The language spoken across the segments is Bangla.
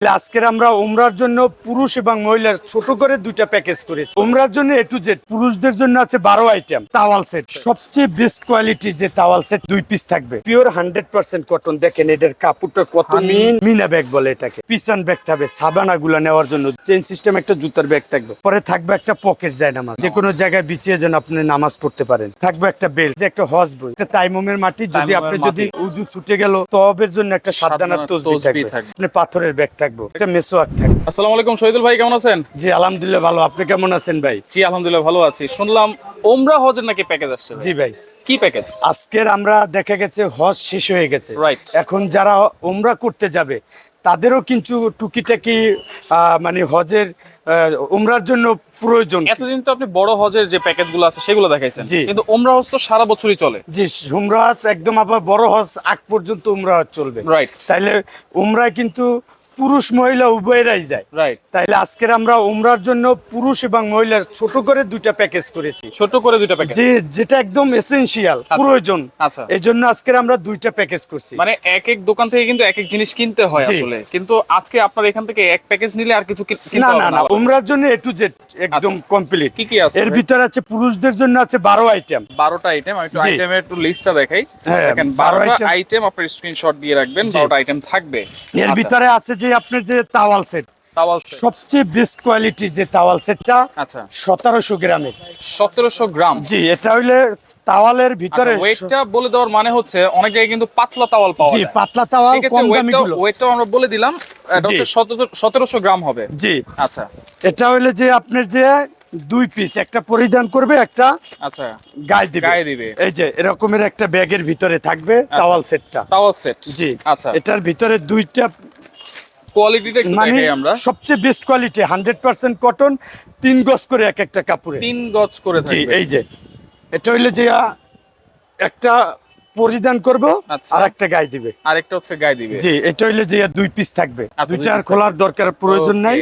আজকের আমরা উমরার জন্য পুরুষ এবং মহিলার ছোট করে দুইটা প্যাকেজ করেছি। উমরার জন্য এ টু জেড পুরুষদের জন্য আছে বারো আইটেম তাওয়াল সেট সবচেয়ে বেস্ট কোয়ালিটির যে তাওয়াল সেট দুই পিস থাকবে। পিওর হান্ড্রেড পার্সেন্ট কটন দেখেন এটার কাপড়টা কত মিন মিনা ব্যাগ বলে এটাকে। পিছন ব্যাগ থাকবে সাবানা গুলা নেওয়ার জন্য। চেন সিস্টেম একটা জুতার ব্যাগ থাকবে। পরে থাকবে একটা পকেট যায় নামাজ। যে কোনো জায়গায় বিছিয়ে যেন আপনি নামাজ পড়তে পারেন। থাকবে একটা বেল্ট যে একটা হজ বই একটা তাইমুমের মাটি যদি আপনি যদি উজু ছুটে গেল তবের জন্য একটা সাবধানার তসবি থাকবে। থাকবে। আপনি পাথরের ব্যাগ থাকবে। একটা মেসোয়াক থাকবে। আসসালামু আলাইকুম শহীদুল ভাই কেমন আছেন? জি আলহামদুলিল্লাহ ভালো। আপনি কেমন আছেন ভাই? জি আলহামদুলিল্লাহ ভালো আছি। শুনলাম ওমরা হজের নাকি প্যাকেজ আসছে জি ভাই। কি প্যাকেজ আজকের আমরা দেখা গেছে হজ শেষ হয়ে গেছে। Right. এখন যারা উমরা করতে যাবে তাদেরও কিন্তু টুকিটাকি মানে হজের উমরার জন্য প্রয়োজন এতদিন তো আপনি বড় হজের যে প্যাকেজগুলো আছে সেগুলো দেখাইছেন। কিন্তু ওমরা হজ তো সারা বছরই চলে। জি উমরা হজ একদম আবার বড় হজ আগ পর্যন্ত উমরা হজ চলবে। Right. তাইলে উমরা কিন্তু পুরুষ মহিলা উভয়েরাই যায়। রাইট তাইলে আজকের আমরা উমরার জন্য পুরুষ এবং মহিলার ছোট করে দুইটা প্যাকেজ করেছি। ছোট করে দুইটা প্যাকেজ যে যেটা একদম এসেনশিয়াল প্রয়োজন। আচ্ছা। এই জন্য আজকের আমরা দুইটা প্যাকেজ করছি। মানে এক এক দোকান থেকে কিন্তু এক এক জিনিস কিনতে হয় আসলে। কিন্তু আজকে আপনার এখান থেকে এক প্যাকেজ নিলে আর কিছু না না না? উমরার জন্য এ টু জেড একদম আচ্ছা। কমপ্লিট কি কি আছে এর? ভিতরে আছে পুরুষদের জন্য আছে বারো আইটেম বারোটা আইটেম আমি একটু। আইটেমের একটু লিস্টটা দেখাই। হ্যাঁ, দেখেন 12 বারোটা আইটেম আপনার স্ক্রিনশট দিয়ে রাখবেন জি। বারোটা আইটেম থাকবে। এর আচ্ছা, ভিতরে আছে যে আপনার যে তাওয়াল সেট সবচেয়ে বেস্ট কোয়ালিটির যে তাওয়াল সেটটা আচ্ছা। সতেরোশো গ্রামের সতেরোশো গ্রাম। জি এটা হইলে তাওয়ালের ভিতরে আচ্ছা ওয়েটটা বলে দেওয়ার মানে হচ্ছে অনেক জায়গায় কিন্তু পাতলা তাওয়াল পাওয়া যায়। পাতলা তাওয়াল কম দামি গুলো। ওয়েটটা আমরা বলে দিলাম এটা হচ্ছে সতেরোশো গ্রাম হবে। জি। আচ্ছা। এটা হইলে যে আপনার যে দুই পিস একটা পরিধান করবে একটা আচ্ছা। গায়ে দিবে। গায়ে দিবে। এই যে এরকমের একটা ব্যাগের ভিতরে থাকবে তাওয়াল সেটটা তাওয়াল সেট জি। আচ্ছা। এটার ভিতরে দুইটা কোয়ালিটিটা মানে আমরা। সবচেয়ে best quality hundred percent cotton তিন গজ করে এক একটা কাপড়ে। তিন গজ করে থাকবে। এই যে। এটা হইলে যে একটা পরিধান করব আচ্ছা। আর একটা গায়ে দিবে। আরেকটা হচ্ছে গায়ে দিবে। জি এটা হইলে যে দুই পিস থাকবে। আচ্ছা, দুই দুইটা আর খোলার দরকার প্রয়োজন নাই.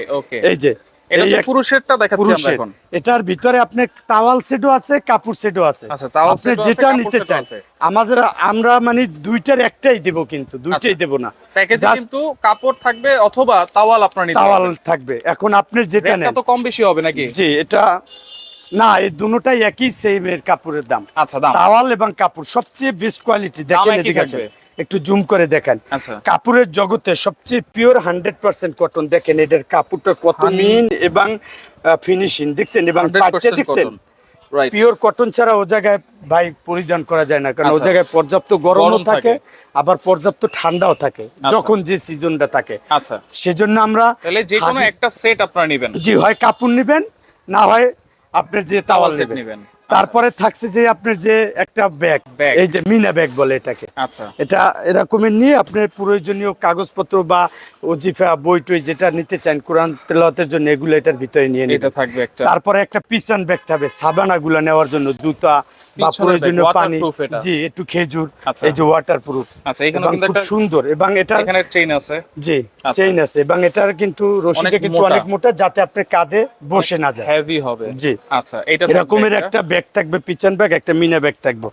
এই যে এটা হচ্ছে পুরুষেরটা দেখাচ্ছি আমরা এখন। এটার ভিতরে আপনি সেটও আছে কাপড় সেটও আছে। আচ্ছা, আপনি যেটা নিতে চান আমাদের আমরা মানে দুইটার একটাই দেব কিন্তু দুইটাই আচ্ছা। দেব না। প্যাকেজে কিন্তু কাপড় থাকবে অথবা তাওয়াল আপনার নিতে তাওয়াল থাকবে। এখন আপনি যেটা নেন। তো কম বেশি হবে নাকি? জি এটা না এই দুটোটাই একই সেম এর কাপড়ের দাম। আচ্ছা দাম। তাওয়াল এবং কাপড় সবচেয়ে বেস্ট কোয়ালিটি দেখেন এদিকে। আসেন। একটু জুম করে দেখেন। আচ্ছা। কাপড়ের জগতে সবচেয়ে পিওর হান্ড্রেড পার্সেন্ট কটন দেখেন এটার কাপড়টা কত মিন এবং ফিনিশিং দেখছেন? এবং পাটটা দেখছেন? রাইট পিওর কটন ছাড়া ও জায়গায় ভাই পরিধান করা যায় না কারণ ও আচ্ছা। জায়গায় পর্যাপ্ত গরমও থাকে। আবার পর্যাপ্ত ঠান্ডাও থাকে যখন যে সিজনটা থাকে। আচ্ছা। সেজন্য আমরা তাহলে যে কোনো একটা সেট আপনারা নেবেন। জি হয় কাপড় নেবেন না হয় আপনার যে তাওয়াল নেবেন। তারপরে থাকছে যে আপনার যে একটা ব্যাগ এই যে মিনা ব্যাগ বলে এটাকে। আচ্ছা। এটা এরকমের নিয়ে আপনার প্রয়োজনীয় কাগজপত্র বা ওজিফা বই টই যেটা নিতে চান কোরআন তেলাওয়াতের জন্য এগুলো এটার ভিতরে নিয়ে নেবেন। থাকবে একটা। তারপরে একটা পিছন ব্যাগ থাকবে সাবানা গুলা নেওয়ার জন্য জুতা বা প্রয়োজনীয় পানি। জি একটু খেজুর আচ্ছা। এই যে ওয়াটার প্রুফ আচ্ছা এখানে খুব সুন্দর। এবং এটা এখানে চেইন আছে। জি আচ্ছা। চেইন আছে। এবং এটার কিন্তু রশিটা কিন্তু অনেক মোটা যাতে আপনার কাঁধে বসে না যায়। হেভি হবে। জি। আচ্ছা এটা এরকমের একটা। ব্যাগ থাকবে পিছন ব্যাগ একটা মিনা ব্যাগ থাকবে।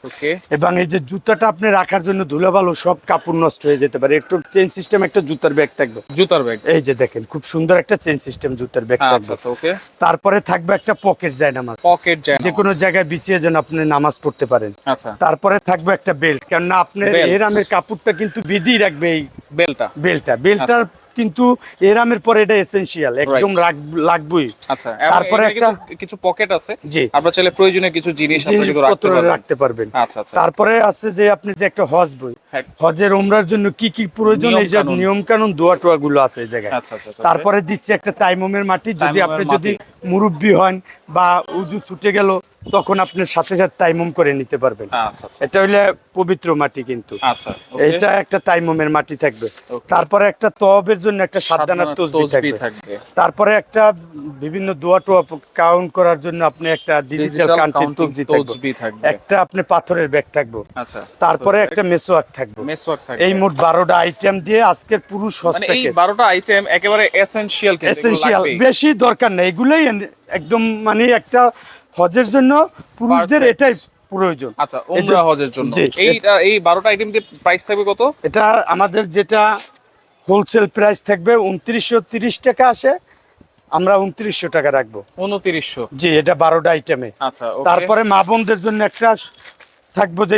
এবং এই যে জুতাটা আপনি রাখার জন্য ধুলাবালো সব কাপড় নষ্ট হয়ে যেতে পারে। একটু চেন সিস্টেম একটা জুতার ব্যাগ থাকবে। জুতার ব্যাগ। এই যে দেখেন খুব সুন্দর একটা চেন সিস্টেম জুতার ব্যাগ আচ্ছা থাকবে। আচ্ছা তারপরে থাকবে একটা পকেট যায় নামাজ পকেট জ্যাম যে কোনো জায়গায় বিছিয়ে যেন আপনি নামাজ পড়তে পারেন। আচ্ছা। তারপরে থাকবে একটা বেল্ট কেননা আপনার এরামের কাপড়টা কিন্তু বিধিয়ে রাখবে এই বেলটা বেল্টটা বেল্টটার কিন্তু এরামের পরে এটা এসেনশিয়াল একদম লাগবেই। আচ্ছা তারপরে একটা কিছু পকেট আছে। জি। আপনার চাইলে প্রয়োজনীয় কিছু জিনিস জিনিসপত্র রাখতে পারবেন। আচ্ছা আচ্ছা। তারপরে আছে যে আপনি যে একটা হজ বই। হ্যাঁ। হজের ওমরার জন্য কি কি প্রয়োজন এই যে। নিয়ম কানুন দোয়া টোয়া গুলো আছে এই জায়গায়। আচ্ছা। তারপরে দিচ্ছে একটা তাইমমের মাটি। যদি আপনি যদি মুরব্বী হন বা উজু ছুটে গেল তখন আপনার সাথে সাথে তাইমম করে নিতে পারবেন। আচ্ছা আচ্ছা। এটা হইলে পবিত্র মাটি কিন্তু। আচ্ছা এটা একটা তাইমমের মাটি থাকবে। তারপরে একটা তবের জন্য একটা সাবধানার তসবি থাকবে। তারপরে একটা বিভিন্ন দোয়া টোয়া কাউন্ট করার জন্য আপনি একটা ডিজিটাল কান্ট্রি তসবি থাকবে। একটা আপনি পাথরের ব্যাগ থাকবে। আচ্ছা তারপরে একটা মেসোয়াক থাকবে। মেসওয়াক থাকবে। এই মোট বারোটা আইটেম দিয়ে আজকের পুরুষ মানে এই হস্টেকেজ বারোটা আইটেম একেবারে এসেনশিয়াল এসেনশিয়াল বেশি দরকার নেই এগুলোই একদম মানে একটা হজের জন্য পুরুষদের এটাই প্রয়োজন। আচ্ছা উমরা হজের জন্য। জি, এই এই বারোটা আইটেম দিয়ে প্রাইস থাকবে কত? এটা আমাদের যেটা হোলসেল প্রাইস থাকবে উনত্রিশশো তিরিশ টাকা আসে আমরা উনত্রিশশো টাকা রাখব। উনত্রিশশো। জি এটা বারোটা আইটেমে আচ্ছা তারপরে মা বোনদের জন্য একটা থাকব যে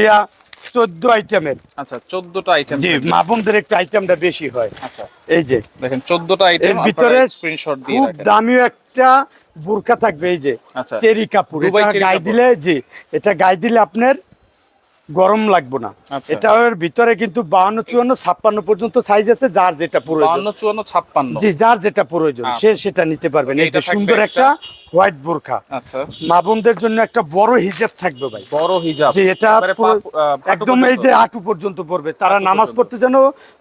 চোদ্দ আইটেমের আচ্ছা চোদ্দটা আইটেম জি মা বোনদের একটু আইটেমটা বেশি হয়। আচ্ছা। এই যে দেখেন চোদ্দটা আইটেম ভিতরে স্ক্রিনশট দিয়ে খুব দামিও একটা বোরকা থাকবে এই যে আচ্ছা। চেরি কাপড়। এটা গায়ে দিলে জি এটা গায়ে দিলে আপনার গরম লাগবে না। আচ্ছা। এটা এর ভিতরে কিন্তু বাউন্ন চুয়ান্ন ছাপ্পান্ন পর্যন্ত সাইজ আছে যার যেটা প্রয়োজন। চুয়ান্ন ছাপ্পান্ন। জি যার যেটা প্রয়োজন আচ্ছা। সে সেটা নিতে পারবেন। এটা সুন্দর একটা। হোয়াইট বোরখা। আচ্ছা। মা বোনদের জন্য একটা বড় হিজাব থাকবে ভাই। বড় হিজাব এটা একদম এই যে হাঁটু পর্যন্ত পড়বে। তারা নামাজ পড়তে যেন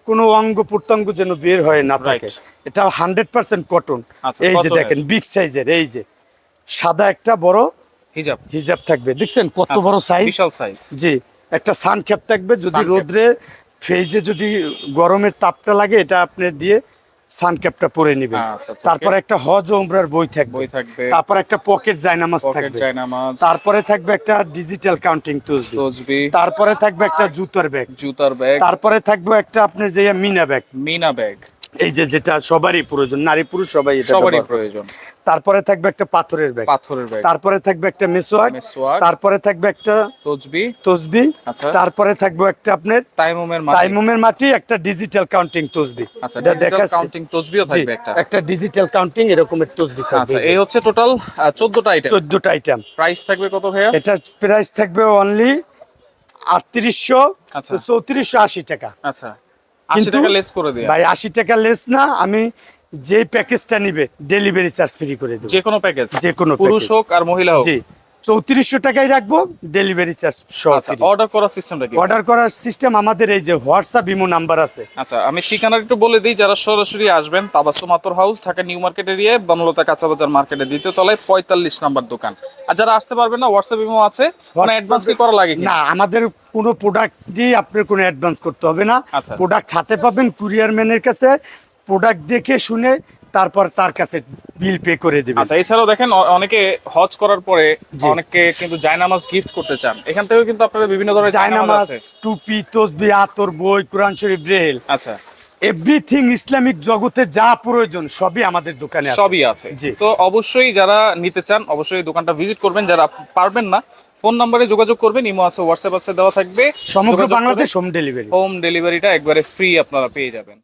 কোনো অঙ্গ প্রত্যঙ্গ যেন বের হয়ে না থাকে। এটা হান্ড্রেড পার্সেন্ট কটন আচ্ছা, এই যে দেখেন বিগ সাইজের এই যে। সাদা একটা বড় হিজাব হিজাব থাকবে। দেখছেন কত আচ্ছা, বড় সাইজ বিশাল সাইজ জি। একটা সান ক্যাপ থাকবে যদি। রোদ্রে ফেজে যদি গরমের তাপটা লাগে এটা আপনি দিয়ে সান ক্যাপটা পরে নেবেন। আচ্ছা, আচ্ছা, তারপর একটা হজ ও উমরার বই থাকবে। তারপর একটা পকেট জায়নামাজ থাকবে। তারপরে থাকবে একটা ডিজিটাল কাউন্টিং তসবি। তারপরে থাকবে একটা জুতার ব্যাগ। জুতার ব্যাগ। তারপরে থাকবে একটা আপনার যে মিনা ব্যাগ। মিনা ব্যাগ। এই যে যেটা সবারই প্রয়োজন নারী পুরুষ সবাই এটা সবারই প্রয়োজন। তারপরে থাকবে একটা পাথরের ব্যাগ। পাথরের ব্যাগ। তারপরে থাকবে একটা মেসোয়াক। মেসওয়াক। তারপরে থাকবে একটা তসবি। তসবি। আচ্ছা। তারপরে থাকবে একটা আপনার তাইমুমের মাটি। তাইমুমের মাটি একটা ডিজিটাল কাউন্টিং তসবি। আচ্ছা ডিজিটাল। কাউন্টিং তসবিও থাকবে একটা। একটা ডিজিটাল কাউন্টিং এরকমের তসবি থাকবে। আচ্ছা এই হচ্ছে টোটাল চোদ্দটা আইটেম চোদ্দটা আইটেম প্রাইস থাকবে কত ভাইয়া? এটা প্রাইস থাকবে অনলি আটত্রিশশো আচ্ছা। চৌত্রিশশো আশি টাকা। আচ্ছা। আশি টাকা লেস করে দিয়ে ভাই আশি টাকা লেস না আমি যে প্যাকেজটা নিবে ডেলিভারি চার্জ ফ্রি করে দেবো। যে কোনো প্যাকেজ যে কোনো পুরুষ হোক আর মহিলা হোক। জি। চৌত্রিশশো টাকাই রাখব ডেলিভারি চার্জ আচ্ছা অর্ডার করার সিস্টেমটা কি? অর্ডার করার সিস্টেম আমাদের এই যে হোয়াটসঅ্যাপ ইমো নাম্বার আছে। আচ্ছা আমি ঠিকানা একটু বলে দিই যারা সরাসরি আসবেন তাবাসুম আতর হাউস ঢাকা নিউ মার্কেট এরিয়ায় বনলতা কাঁচা বাজার মার্কেটের দ্বিতীয় তলায় পঁয়তাল্লিশ নাম্বার দোকান। আর যারা আসতে পারবেন না হোয়াটসঅ্যাপ ইমো আছে। মানে অ্যাডভান্স কি করা লাগে না আমাদের কোনো প্রোডাক্টই আপনার কোনো অ্যাডভান্স করতে হবে না। আচ্ছা। প্রোডাক্ট হাতে পাবেন কুরিয়ার ম্যানের কাছে। প্রোডাক্ট দেখে শুনে তারপর তার কাছে বিল পে করে দেবেন। আচ্ছা এছাড়াও দেখেন অনেকে হজ করার পরে অনেকে কিন্তু জায়নামাজ গিফট করতে চান। এখান থেকেও কিন্তু আপনাদের বিভিন্ন ধরনের জায়নামাজ টুপি তসবি আতর বই কোরআন শরীফ ব্রেল আচ্ছা। এভরিথিং ইসলামিক জগতে যা প্রয়োজন সবই আমাদের দোকানে সবই আছে। তো অবশ্যই যারা নিতে চান অবশ্যই দোকানটা ভিজিট করবেন। যারা পারবেন না ফোন নাম্বারে যোগাযোগ করবেন ইমো আছে হোয়াটসঅ্যাপ আছে দেওয়া থাকবে। সমগ্র বাংলাদেশ হোম ডেলিভারি হোম ডেলিভারিটা একবারে ফ্রি আপনারা পেয়ে যাবেন।